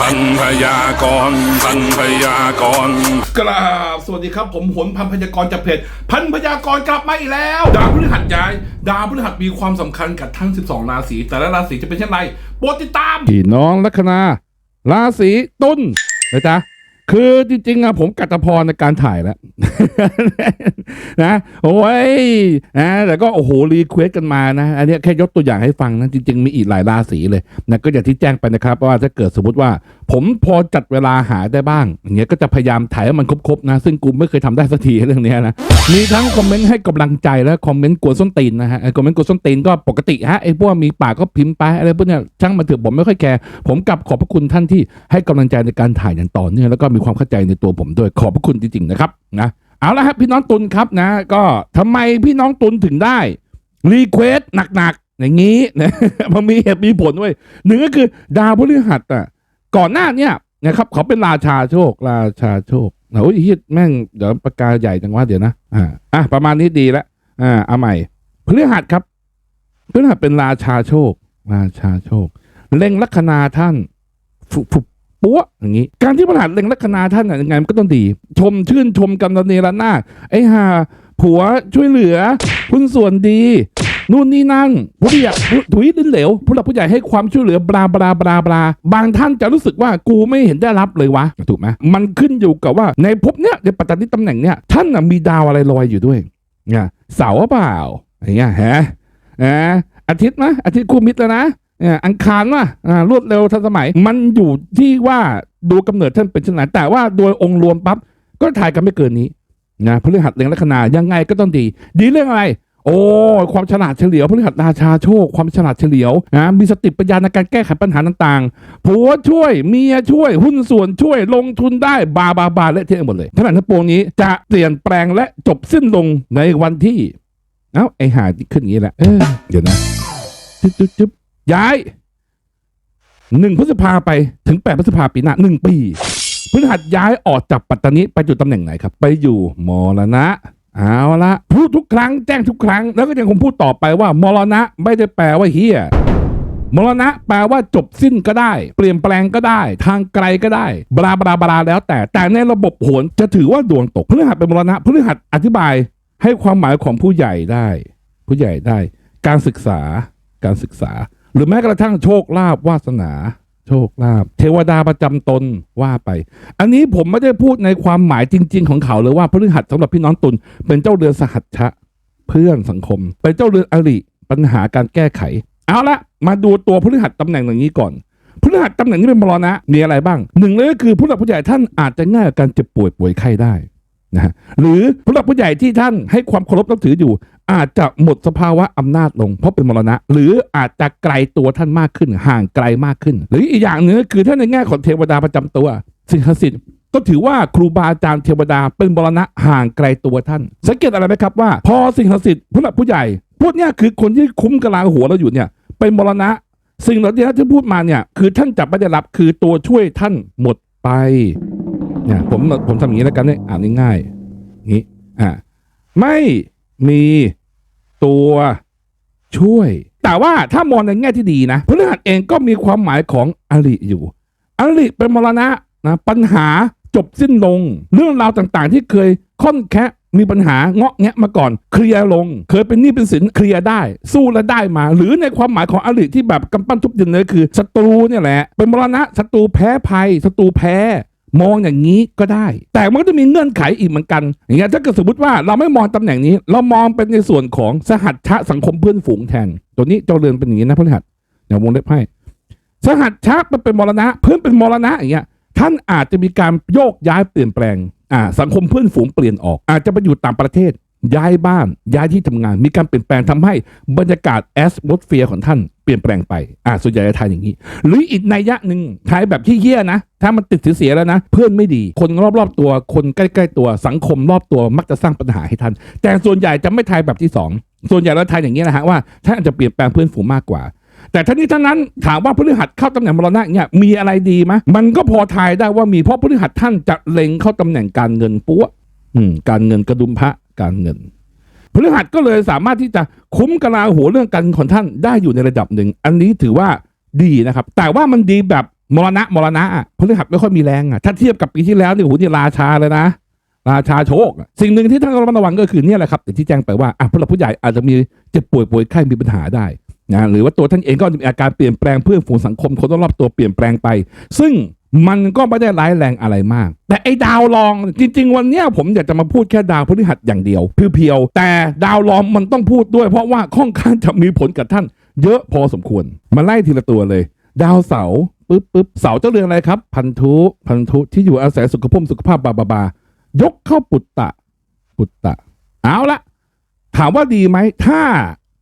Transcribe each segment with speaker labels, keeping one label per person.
Speaker 1: พันพยากรณ์พันพยากรณ์
Speaker 2: กราบสวัสดีครับ ผมหนพันพยากรจากเพจพันพยากรกลับมาอีกแล้ว ดาวพฤหัสย้าย ดาวพฤหัสมีความสำคัญกับทั้ง 12 ราศีแต่ละราศีจะเป็นเช่นไรโปรดติดตาม
Speaker 3: พี่น้องลัคนาราศีตุลนะจ๊ะ คือจริงๆอะผมกัตพรในการถ่ายแล้ว นะโอ้ยนะแต่ก็โอ้โหรีเควสกันมานะ อันนี้แค่ยกตัวอย่างให้ฟังนะจริง ๆ มีอีกหลายราศีเลยนะก็อย่างที่แจ้งไปนะครับ ว่าถ้าเกิดสมมติว่า ผมพอจัดเวลาหาได้บ้างอย่างเงี้ยก็จะพยายามถ่ายให้มันครบๆนะ ซึ่งกูไม่เคยทำได้สักทีเรื่องเนี้ยนะมีทั้งคอมเมนต์ให้กำลังใจและคอมเมนต์กวนส้นตีนนะฮะคอมเมนต์กวนส้นตีนก็ปกติฮะไอ้พวกมีปากก็พิมพ์ไปอะไรพวกเนี้ยช่างมันเถอะผมไม่ค่อยแคร์ผมกลับขอบพระคุณท่านที่ให้กำลังใจในการถ่ายอย่างต่อเนื่องแล้วก็มีีความเข้าใจในตัวผมด้วยขอบพระคุณจริงๆนะครับนะเอาละครับพี่น้องตุลครับนะ ก็ทำไมพี่น้องตุลถึงได้รีเควสหนักๆอย่างนี้นะมันมีเหตุมีผลด้วยหนึ่งก็คือดาวพฤหัสอะก่อนหน้าเนี่ยนะครับเขาเป็นราชาโชค ราชาโชคโอ้ยเฮียแม่งเดี๋ยวปากกาใหญ่จังว่าเดี๋ยวนะอ่าอะประมาณนี้ดีล้วอ่าเอาใหม่พฤหัสครับพฤหัสเป็นราชาโชค ราชาโชค เล็งลัคนาท่านฟุฟุ ปัวอย่างนี้ การที่พฤหัสเล็งลัคนาท่านน่ะยังไงมันก็ต้องดี ชมชื่นชมกันระเนระนาไอ้ห่าผัวช่วยเหลือหุ้นส่วนดีนู่นนี่นั่นผู้ใหญ่ถุยลิ้นเหลวผู้หลักผู้ใหญ่ให้ความช่วยเหลือบลาบลาบลาบลาบางท่านจะรู้สึกว่ากูไม่เห็นได้รับเลยวะถูกไหมมันขึ้นอยู่กับว่าในภพเนี้ยในปัตตานีตำแหน่งเนี้ยท่านน่ะมีดาวอะไรลอยอยู่ด้วยเนี่ยเสาเปล่าอย่างเงี้ยฮะอาอาทิตย์นะอาทิตย์คู่มิตรแล้วนะ อังคารว่ะอ่ารวดเร็วทันสมัย มันอยู่ที่ว่าดูกำเนิดท่านเป็นเช่นไหนแต่ว่าโดยองค์รวมปั๊บก็ถ่ายกันไม่เกินนี้นะพฤหัสเล็งลัคนายังไงก็ต้องดี ดีเรื่องอะไร โอ้ความฉลาดเฉลียวพฤหัสราชาโชค ความฉลาดเฉลียวนะมีสติปัญญาในการแก้ไขปัญหาต่างๆผัวช่วยเมียช่วยหุ้นส่วนช่วยลงทุนได้บาบาบาและเทะหมดเลยทั้งหลายทั้งปวงนี้จะเปลี่ยนแปลงและจบสิ้นลงในวันที่เอ้าไอหาขึ้นอย่างนี้แหละเออเดี๋ยวนะจุ๊บจุ๊บ ย้ายหนึ่งพฤษภาไปถึงแปดพฤษภาปีหน้าหนึ่งปีพฤหัสย้ายออกจากปัตตานีไปอยู่ตำแหน่งไหนครับ ไปอยู่มรณะเอาละพูดทุกครั้งแจ้งทุกครั้ง แล้วก็ยังคงพูดต่อไปว่ามรณะไม่ได้แปลว่าเฮียมรณะแปลว่าจบสิ้นก็ได้ เปลี่ยนแปลงก็ได้ ทางไกลก็ได้ บลาบลาบลาแล้วแต่แต่ในระบบโหนจะถือว่าดวงตกพฤหัสเป็นมรณะพฤหัสอธิบายให้ความหมายของผู้ใหญ่ได้ ผู้ใหญ่ได้ การศึกษาการศึกษา หรือแม้กระทั่งโชคลาภวาสนา โชคลาภเทวดาประจำตนว่าไป อันนี้ผมไม่ได้พูดในความหมายจริง ๆ ของเขาเลยว่าพฤหัสสำหรับพี่น้องตุลเป็นเจ้าเรือนสหัชชะเพื่อนสังคม เป็นเจ้าเรือนอริปัญหาการแก้ไข เอาละมาดูตัวพฤหัสตำแหน่งอย่างนี้ก่อนพฤหัสตำแหน่งนี้เป็นมรณะมีอะไรบ้างหนึ่งเลยก็คือผู้หลักผู้ใหญ่ท่านอาจจะง่ายกับการเจ็บป่วยป่วยไข้ได้ นะหรือผู้หลักผู้ใหญ่ที่ท่านให้ความเคารพนับถืออยู่ อาจจะหมดสภาวะอำนาจลง เพราะเป็นมรณะ หรืออาจจะไกลตัวท่านมากขึ้น ห่างไกลมากขึ้น หรืออีกอย่างหนึ่งคือถ้านในแง่ของเทวดาประจำตัว สิ่งศักดิ์สิทธิ์ก็ถือว่าครูบาอาจารย์เทวดาเป็นมรณะห่างไกลตัวท่าน สังเกตอะไรไหมครับว่า พอสิ่งศักดิ์สิทธิ์ผู้หลักผู้ใหญ่พวกเนี้ยคือคนที่คุ้มกลาหัวเราอยู่เนี่ยเป็นมรณะ สิ่งเหล่านี้ที่พูดมาเนี่ยคือท่านจะไม่ได้รับคือตัวช่วยท่านหมดไป เนี่ยผมผมทำอย่างนี้แล้วกันเนี่ยอ่านง่ายๆอย่างนี้อ่าไม่มีตัวช่วย แต่ว่าถ้ามองในแง่ที่ดีนะพฤหัสเองก็มีความหมายของอริอยู่ อริเป็นมรณะนะปัญหาจบสิ้นลง เรื่องราวต่างๆ ที่เคยค่อนแคะมีปัญหาเงาะแงะมาก่อน เคลียร์ลง เคยเป็นหนี้เป็นสินเคลียร์ได้ สู้และได้มา หรือในความหมายของอริที่แบบกำปั้นทุบดินเลยคือศัตรูเนี่ยแหละ เป็นมรณะศัตรูแพ้ภัยศัตรูแพ้ มองอย่างนี้ก็ได้ แต่มันก็จะมีเงื่อนไขอีกเหมือนกันอย่างเงี้ยถ้าเกิดสมมติว่าเราไม่มองตำแหน่งนี้ เรามองเป็นในส่วนของสหัชชะสังคมเพื่อนฝูงแทน ตัวนี้เจ้าเรือนเป็นอย่างนี้นะพฤหัสเดี๋ยววงเล็บให้สหัชชะมันเป็นมรณะ เพื่อนเป็นมรณะอย่างเงี้ยท่านอาจจะมีการโยกย้ายเปลี่ยนแปลงอ่าสังคมเพื่อนฝูงเปลี่ยนออก อาจจะไปอยู่ต่างประเทศย้ายบ้านย้ายที่ทำงาน มีการเปลี่ยนแปลงทำให้บรรยากาศแอสโมสเฟียร์ของท่าน ปลี่ยนแปลงไป อ่าส่วนใหญ่จะทายอย่างนี้ หรืออีกนัยยะหนึ่งทายแบบที่เหี้ยนะ ถ้ามันติดเสียแล้วนะ เพื่อนไม่ดี คนรอบๆตัว คนใกล้ๆตัว สังคมรอบตัว มักจะสร้างปัญหาให้ท่านแต่ส่วนใหญ่จะไม่ทายแบบที่สองส่วนใหญ่เราทายอย่างนี้นะฮะว่าท่านอาจจะเปลี่ยนแปลงเพื่อนฝูงมากกว่า แต่ทั้งนี้ทั้งนั้นถามว่าพฤหัสเข้าตำแหน่งมรณะเนี่ยมีอะไรดีไหมมันก็พอทายได้ว่ามีเพราะพฤหัสท่านจะเล็งเข้าตำแหน่งการเงินปั้วอืมการเงินกระดุมพระการเงิน พฤหัสก็เลยสามารถที่จะคุ้มกลาหัวเรื่องการเงินของท่านได้อยู่ในระดับหนึ่ง อันนี้ถือว่าดีนะครับ แต่ว่ามันดีแบบมรณะมรณะพฤหัสไม่ค่อยมีแรงอะถ้าเทียบกับปีที่แล้วเนี่ยโหนี่ราชาเลยนะ ราชาโชค สิ่งหนึ่งที่ท่านระมัดระวังก็คือเนี่ยแหละครับที่แจ้งไปว่าอะผู้หลักผู้ใหญ่อาจจะมีเจ็บป่วยป่วยไข้มีปัญหาได้นะหรือว่าตัวท่านเองก็จะมีอาการเปลี่ยนแปลงเพื่อนฝูงสังคมคนรอบตัวเปลี่ยนแปลงไป ซึ่ง มันก็ไม่ได้ร้ายแรงอะไรมาก แต่ไอ้ดาวรองจริง ๆ วันเนี้ยผมอยากจะมาพูดแค่ดาวพฤหัสอย่างเดียวเพียวๆแต่ดาวรองมันต้องพูดด้วย เพราะว่าค่อนข้างจะมีผลกับท่าน เยอะพอสมควร มาไล่ทีละตัวเลย ดาวเสาปึ๊บปึ๊บเสาเจ้าเรือนอะไรครับ พันธุพันธุที่อยู่อาศัยสุขภาพสุขภาพบาบาบายกเข้าปุตตะ ปุตตะ เอาละถามว่าดีไหมถ้า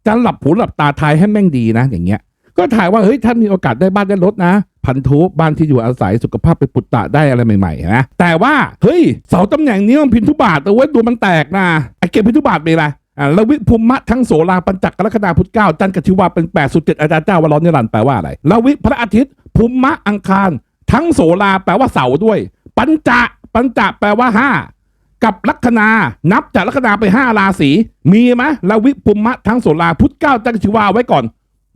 Speaker 3: จะหลับหูหลับตาทายให้แม่งดีนะ อย่างเงี้ย ก็ถ่ายว่าเฮ้ยท่านมีโอกาสได้บ้านได้รถนะ พันธุบ้านที่อยู่อาศัยสุขภาพเป็นปุตตะได้อะไรใหม่ๆนะแต่ว่าเฮ้ยเสาตำแหน่งนี้มันพินทุบาทแต่เว้ยดูมันแตกนะไอเก็บพินทุบาทไปละอ่าแล้ววิภูมิมะทั้งโสราปัญจักกรกฎาพุทธเก้าจันทร์กบชิวาเป็นแปดสุดเจ็ดอาจารย์เจ้าวรอนนิรันแปลว่าอะไรแล้ววิพระอาทิตย์ภูมิมะอังคาร ทั้งโสราแปลว่าเสาด้วย ปัญจะปัญจะแปลว่าห้ากับลัคนา นับจากลัคนาไปห้าราศีมีไหมแล้ววิปุมะทั้งโสลาพุทธเก้าจันกรชิวาไว้ก่อน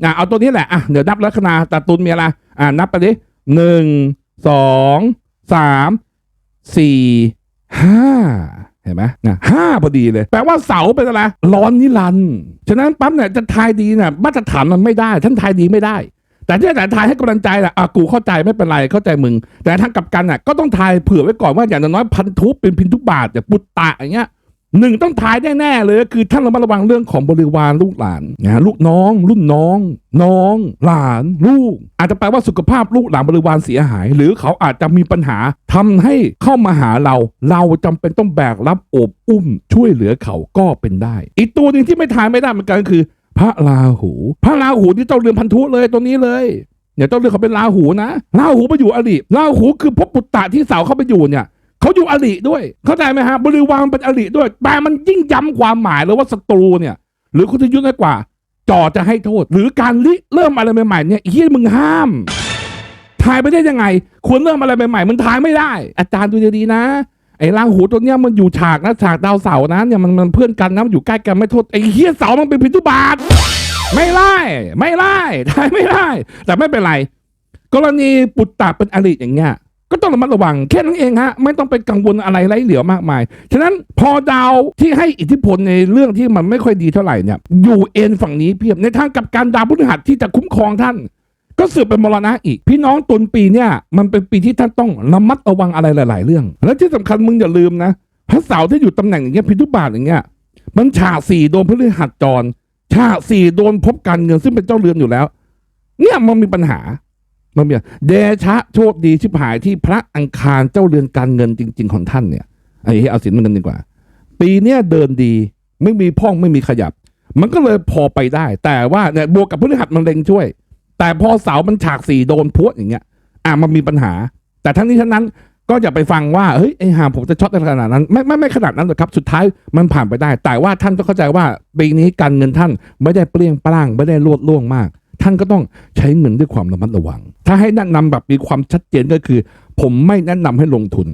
Speaker 3: อะเอาตัวนี้แหละอะเดี๋ยวนับลัคนาตาตุลมีอะไรอะนับไปดิหนึ่งสองสามสี่ห้าเห็นไหมนะห้าพอดีเลย แปลว่าเสาเป็นอะไรร้อนนิรันด์ฉะนั้นปั๊มเนี่ยจะทายดีเนี่ยมาตรฐานมันไม่ได้ท่านทายดีไม่ได้ แต่ที่อาจารย์ทายให้กำลังใจแหละอะกูเข้าใจไม่เป็นไรเข้าใจมึง แต่ทางกลับกันอะก็ต้องทายเผื่อไว้ก่อนว่าอย่างน้อยพันธุเป็นพินทุบาทอย่างปุตตะอย่างเงี้ย หนึ่งต้องทายแน่ๆเลยก็คือท่านระมัดระวังเรื่องของบริวารลูกหลานนะลูกน้อง รุ่นน้อง น้อง หลาน ลูก อาจจะแปลว่าสุขภาพลูกหลานบริวารเสียหาย หรือเขาอาจจะมีปัญหาทำให้เข้ามาหาเรา เราจำเป็นต้องแบกรับโอบอุ้ม ช่วยเหลือเขาก็เป็นได้ อีกตัวหนึ่งที่ไม่ทายไม่ได้เหมือนกันก็คือ พระราหู พระราหูที่เจ้าเรือนพันธุเลยตัวนี้เลยเนี่ยต้องเรียกเขาเป็นราหูนะราหูไปอยู่อริราหูคือภพปุตตะที่เสาเข้าไปอยู่เนี่ย เขาอยู่อริด้วย เข้าใจไหมฮะบริวารเป็นอริด้วยแต่มันยิ่งย้ำความหมายเลยว่าศัตรูเนี่ย หรือคุณจะยุ่งกว่าจ่อจะให้โทษ หรือการริเริ่มอะไรใหม่ๆเนี่ยเฮียมึงห้ามทายไปได้ยังไง ควรเริ่มอะไรใหม่ๆมันทายไม่ได้ อาจารย์ดูดีๆนะไอ้รางหูตัวเนี้ยมันอยู่ฉากนะฉากดาวเสานะเนี่ยมันมันเพื่อนกันนะมันอยู่ใกล้กันไม่โทษไอ้เฮียเสามันเป็นพิทุบาท ไม่ไล่ไม่ไล่ทายไม่ได้ แต่ไม่เป็นไร กรณีปุตตะเป็นอริอย่างเงี้ย ก็ต้องระมัดระวังแค่นั้นเองฮะไม่ต้องไปกังวลอะไรไร้เหลียวมากมาย ฉะนั้นพอดาวที่ให้อิทธิพลในเรื่องที่มันไม่ค่อยดีเท่าไหร่เนี่ยอยู่เอ็นฝั่งนี้เพียบในทางกับการดาวพฤหัสที่จะคุ้มครองท่าน ก็เสือเป็นมรณะอีก พี่น้องตุนปีเนี่ยมันเป็นปีที่ท่านต้องระมัดระวังอะไรหลาย ๆ เรื่อง และที่สำคัญมึงอย่าลืมนะพระเสาร์ที่อยู่ตำแหน่งอย่างเงี้ยพิทุบาทอย่างเงี้ยมันฉาสี่โดนพฤหัสจรฉาสี่โดนพบการเงินซึ่งเป็นเจ้าเรือนอยู่แล้ว เนี่ยมันมีปัญหา มันมีเดชะโชคดีชิบหายที่พระอังคารเจ้าเรือนการเงินจริง ๆ ของท่านเนี่ยไอ้เอาสินมันกันดีกว่า ปีเนี้ยเดินดีไม่มีพ่องไม่มีขยับ มันก็เลยพอไปได้ แต่ว่าเนี่ยบวกกับพฤหัสมันเล็งช่วย แต่พอเสามันฉากสี่โดนพวดอย่างเงี้ย อะมันมีปัญหา แต่ทั้งนี้ทั้งนั้นก็อย่าไปฟังว่าเฮ้ยไอ้หามผมจะช็อตในขนาดนั้นไม่ไม่ไม่ขนาดนั้นหรอกครับสุดท้ายมันผ่านไปได้ แต่ว่าท่านต้องเข้าใจว่าปีนี้การเงินท่านไม่ได้เปรี้ยงปร้างไม่ได้รวดล่วงมาก ท่านก็ต้องใช้เงินด้วยความระมัดระวัง ถ้าให้แนะนำแบบมีความชัดเจนก็คือ ผมไม่แนะนำให้ลงทุน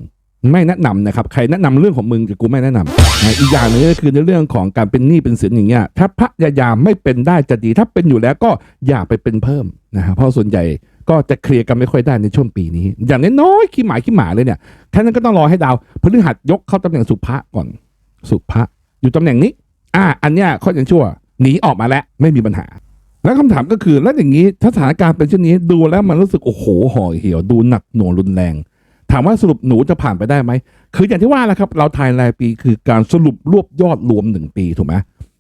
Speaker 3: ไม่แนะนำนะครับ ใครแนะนำเรื่องของมึงแต่กูไม่แนะนำอีกอย่างหนึงก็คือในเรื่องของการเป็นหนี้เป็นสินอย่างเงี้ยถ้าพยายามไม่เป็นได้จะดี ถ้าเป็นอยู่แล้วก็อย่าไปเป็นเพิ่มนะฮะเพราะส่วนใหญ่ก็จะเคลียร์กันไม่ค่อยได้ในช่วงปีนี้ อย่างน้อยๆขี้หมายขี้หมาเลยเนี่ยแค่นั้นก็ต้องรอให้ดาวพฤหัสยกเข้าตำแหน่งสุภะก่อนสุภะอยู่ตำแหน่งนี้ อ่า อันเนี้ยข้อยังชั่วหนีออกมาแล้วไม่มีปัญหา แล้วคำถามก็คือแล้วอย่างนี้ถ้าสถานการณ์เป็นเช่นนี้ดูแล้วมันรู้สึกโอ้โหห่อเหี่ยวดูหนักหน่วงรุนแรง ถามว่าสรุปหนูจะผ่านไปได้ไหมคืออย่างที่ว่าแหละครับ เราทายรายปีคือการสรุปรวบยอดรวมหนึ่งปีถูกไหม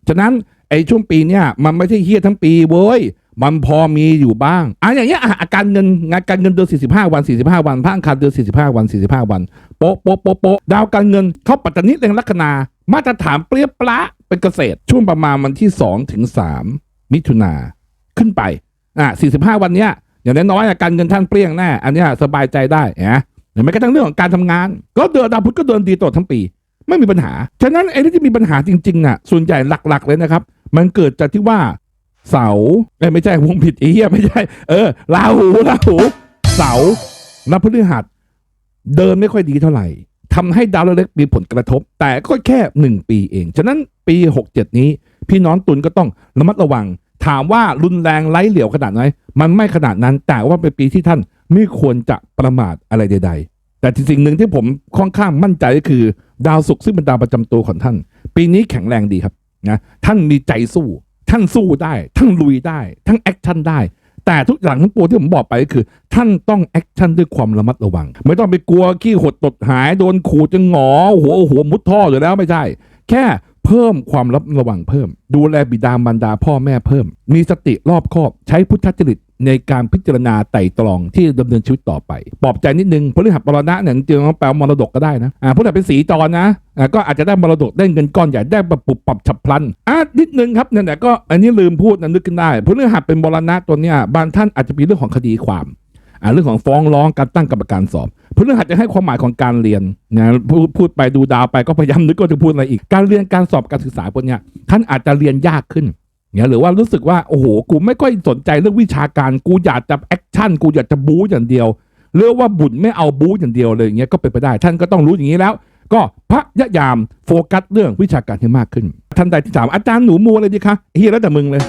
Speaker 3: ฉะนั้นไอ้ช่วงปีเนี้ยมันไม่ใช่เฮี้ยทั้งปีเว้ยมันพอมีอยู่บ้างอะอย่างเงี้ยอะอาการเงินงานการเงินเดือน45 วัน 45 วันพระอังคารเดือน45 วัน 45 วันโป๊ะโป๊ะโป๊ะโป๊ะดาวการเงินเข้าปัตตานิเร็งลัคนา มาตรฐานเปรี้ยปละเป็นเกษตร ช่วงประมาณวันที่ 2 ถึง 3 มิถุนา ขึ้นไปอะ45 วันเนี้ยอย่างน้อยๆการเงินท่านเปรี้ยงแน่อันนี้สบายใจได้นะหรือแม้กระทั่งเรื่องของการทำงาน ก็เดือนดาวพุธก็เดินดีตลอดทั้งปี ไม่มีปัญหา ฉะนั้นไอ้ที่มีปัญหาจริงๆน่ะส่วนใหญ่หลักๆเลยนะครับ มันเกิดจากที่ว่า เสาเอ้ไม่ใช่วงผิดอีเหี้ยไม่ใช่ เออลาหูลาหู เสาและพฤหัสเดินไม่ค่อยดีเท่าไหร่ทำให้ดาวเล็กๆมีผลกระทบ แต่ก็แค่หนึ่งปีเอง ฉะนั้นปี 67 นี้ พี่น้องตุลก็ต้องระมัดระวัง ถามว่ารุนแรงไร้เหลี่ยวขนาดไหนมันไม่ขนาดนั้น แต่ว่าเป็นปีที่ท่านไม่ควรจะประมาทอะไรใด ๆ แต่สิ่งหนึ่งที่ผมค่อนข้างมั่นใจก็คือ ดาวศุกร์ซึ่งเป็นดาวประจำตัวของท่าน ปีนี้แข็งแรงดีครับนะท่านมีใจสู้ ท่านสู้ได้ท่านลุยได้ ทั้งแอคชั่นได้ แต่ทุกอย่างทั้งปวงที่ผมบอกไปก็คือ ท่านต้องแอคชั่นด้วยความระมัดระวัง ไม่ต้องไปกลัวขี้หดตดหายโดนขู่จะหงอหัวหัวมุดท่ออยู่แล้วไม่ใช่ แค่ เพิ่มความระมัดระวังเพิ่ม ดูแลบิดามารดาพ่อแม่เพิ่ม มีสติรอบคอบใช้พุทธจริตในการพิจารณาไต่ตรองที่ดำเนินชีวิตต่อไปปลอบใจนิดนึงพฤหัสมรณะเนี่ยจริงๆแปลว่ามรดกก็ได้นะอ่าพฤหัสเป็นสีจรนะอ่าก็อาจจะได้มรดกได้เงินก้อนใหญ่ได้แบบปุบปับฉับพลันอะนิดนึงครับเนี่ยก็อันนี้ลืมพูดนะนึกขึ้นได้พฤหัสเป็นมรณะตัวเนี้ยบางท่านอาจจะมีเรื่องของคดีความ เรื่องของฟ้องร้องการตั้งกรรมการสอบพฤหัสจะให้ความหมายของการเรียนนะพูดพูดไปดูดาวไปก็พยายามนึกว่าจะพูดอะไรอีก การเรียนการสอบการศึกษาพวกเนี้ยท่านอาจจะเรียนยากขึ้นเนี่ยหรือว่ารู้สึกว่าโอ้โหกูไม่ค่อยสนใจเรื่องวิชาการกูอยากจะแอคชั่นกูอยากจะบู๊อย่างเดียวเรื่องว่าบุญไม่เอาบู๊อย่างเดียวเลยอย่างเงี้ยก็เป็นไปได้ ท่านก็ต้องรู้อย่างนี้แล้ว ก็พยายามโฟกัสเรื่องวิชาการให้มากขึ้น ท่านใดที่ถามอาจารย์หนูมูอะไรดีคะเฮียแล้วแต่มึงเลย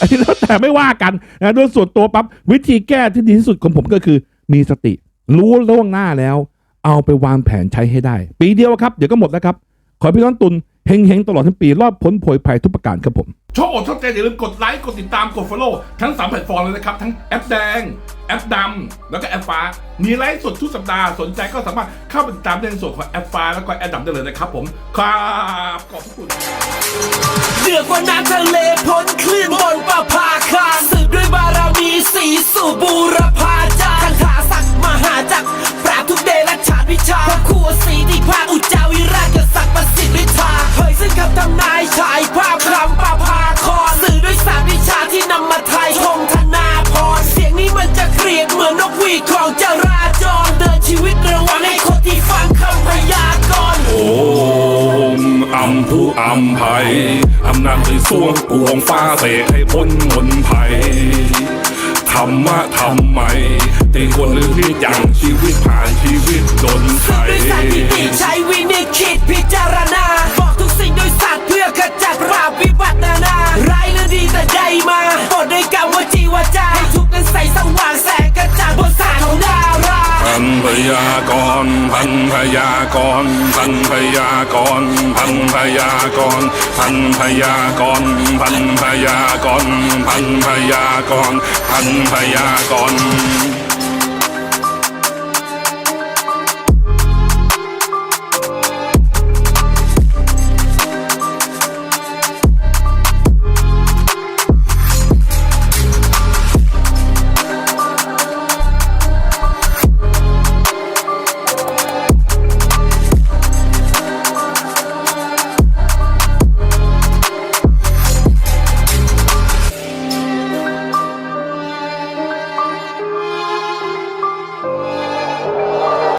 Speaker 3: อันนี้แล้วแต่ไม่ว่ากันนะโดยส่วนตัวปั๊บวิธีแก้ที่ดีที่สุดของผมก็คือ มีสติ รู้ล่วงหน้าแล้ว เอาไปวางแผนใช้ให้ได้ ปีเดียวครับ เดี๋ยวก็หมดแล้วครับ ขอพี่น้องตุนเฮงๆ ตลอดทั้งปี รอดพ้นโผยภัยทุกประการครับผม
Speaker 2: ชอบอกชอบใจอย่าลืมกดไลค์ กดติดตาม กด follow ทั้ง3แพลตฟอร์มเลยนะครับ ทั้งแอปแดง แอปดำ แล้วก็แอปฟ้า มีไลฟ์สดทุกสัปดาห์ สนใจก็สามารถเข้าไปติดตามในส่วนของแอปฟ้า แล้วก็แอปดำได้เลยนะครับผม ครับ ขอบคุณ
Speaker 4: เดือดกว่าน้ำทะเลพ้นคลื่นบนประภาคารสืบด้วยบารมีสีสู่บูรพาจารย์คันถาศักดิ์มหาจักรปราบทุกเดรัจฉานวิชาพระครูสีที่ภาคอุจจาวิราชกษัตริย์ประสิทธิ์ฤทธาเผยซึ่งคำทำนายฉายภาพคำประภาคอนสื่อด้วยสามวิชาที่นำมาไทยชมธนาพรเสียงนี้มันจะเกรียดเหมือนนกหวีดของจราจรเดินชีวิตร
Speaker 1: อัมพุอัมภัยอำนาจในสวงปวงฟ้าเสกให้พ้นมนภัยธรรมะทำไมตีคนลืมที่อย่างชีวิตผ่านชีวิตดนไท
Speaker 4: ด้วยสถิติใช้วินิจคิดพิจารณา บอกทุกสิ่งโดยสัตว์เพื่อขจัดราบวิบัตินานาร้ายหรือดีแต่ใดมาบทด้วยกรรมว่าวาจา
Speaker 1: ยากรพันพยากรณพันพยากรณพันพยากรณพันพยากรณพันพยากรณพันพยากรณพันพยากรณ